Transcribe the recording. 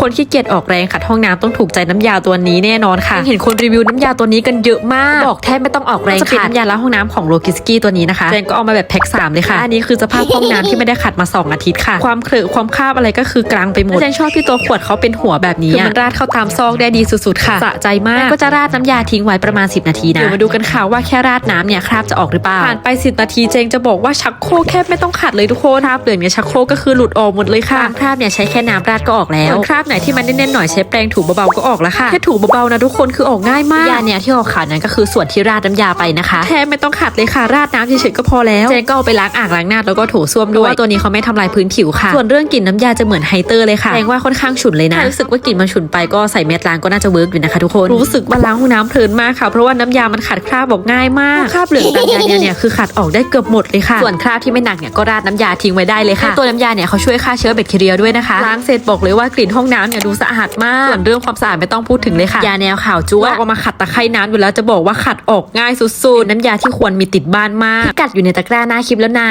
คนขี้เกียจออกแรงขัดห้องน้ำต้องถูกใจน้ำยาตัวนี้แน่นอนค่ะเห็นคนรีวิวน้ำยาตัวนี้กันเยอะมาก บอกแทบไม่ต้องออกแรงจะเป็นน้ำยาล้างห้องน้ำของโลกิสกี้ตัวนี้นะคะแจงก็เอามาแบบแพ็คสามเลยค่ะ อันนี้คือสภาพห้องน้ำที่ไม่ได้ขัดมา 2 อาทิตย์ค่ะ ความเคลอะความคราบอะไรก็คือกลางไปหมดแจงชอบที่ตัวขวดเขาเป็นหัวแบบนี้คือมันราดเข้าตามซอกได้ดีสุดๆค่ะสะใจมากก็จะราดน้ำยาทิ้งไว้ประมาณ 10 นาทีนะเดี๋ยวมาดูกันค่ะว่าแค่ราดน้ำเนี่ยคราบจะออกหรือเปล่าผ่านไป 10 นาทีเจงจะบอกว่าชักโครกแค่ไม่ต้องขัดเลยทุกคนคราบเหลืองเนี่ยชักโครกก็คือหลุดออกหมดเลยค่ะคราบเนี่ยใช้แค่น้ำราดก็ออกแล้วส่วนคราบไหนที่มันแน่นๆหน่อยใช้แปรงถูเบาๆก็ออกแล้วค่ะแค่ถูเบาๆนะทุกคนคือออกง่ายมากยาเนี่ยที่ออกขาวนั้นก็คือส่วนที่ราดน้ำยาไปนะคะแค่ไม่ต้องขัดเลยค่ะราดน้ำเฉยๆก็พอแล้วเจงก็เอาไปล้างอ่างล้างหน้าแล้วก็ถูส้วมด้วยตัวนี้เขาไม่ทำลายพื้นผิวค่ะ ส่วนเรื่องกลิ่นน้ำยาจะเหมือนไฮเตอร์เลยค่ะแจงว่าค่อนข้างฉุนเลยนะถ้ารู้สึกว่ากลิ่นมันฉุนไปก็ใส่เม็ดล้างก็น่าจะเวิร์กอยู่นะคะทุกคนรู้สึกว่าล้างห้องน้ำเพลินมากค่ะ เพราะว่าน้ำยามันขัดคราบออกง่ายมากคราบเหลืองตามยาเนี่ยเนี่ยคือขัดออกได้เกือบหมดเลยค่ะ ส่วนคราบที่ไม่หนักเนี่ยก็ราดน้ำยาทิ้งไว้ได้เลยค่ะ ตัวน้ำยาเนี่ยเขาช่วยฆ่าเชื้อแบคทีเรียด้วยนะคะล้างเสร็จบอกเลยว่ากลิ่นห้องน้ำเนี่ยดูสะอาดมากส่วนเรื่องความสะอาดไม่ต้องพูดถึงเลยค่ะยาแนวขาวจั๊วเอามาขัดตะไคร่น้ำอยู่แล้วจะบอกว่าขัดออกง่ายสุดๆน้ำยาที่ควรมีติดบ้านมากพิกัดอยู่ในตะกร้าหน้าคลิปแล้วนะ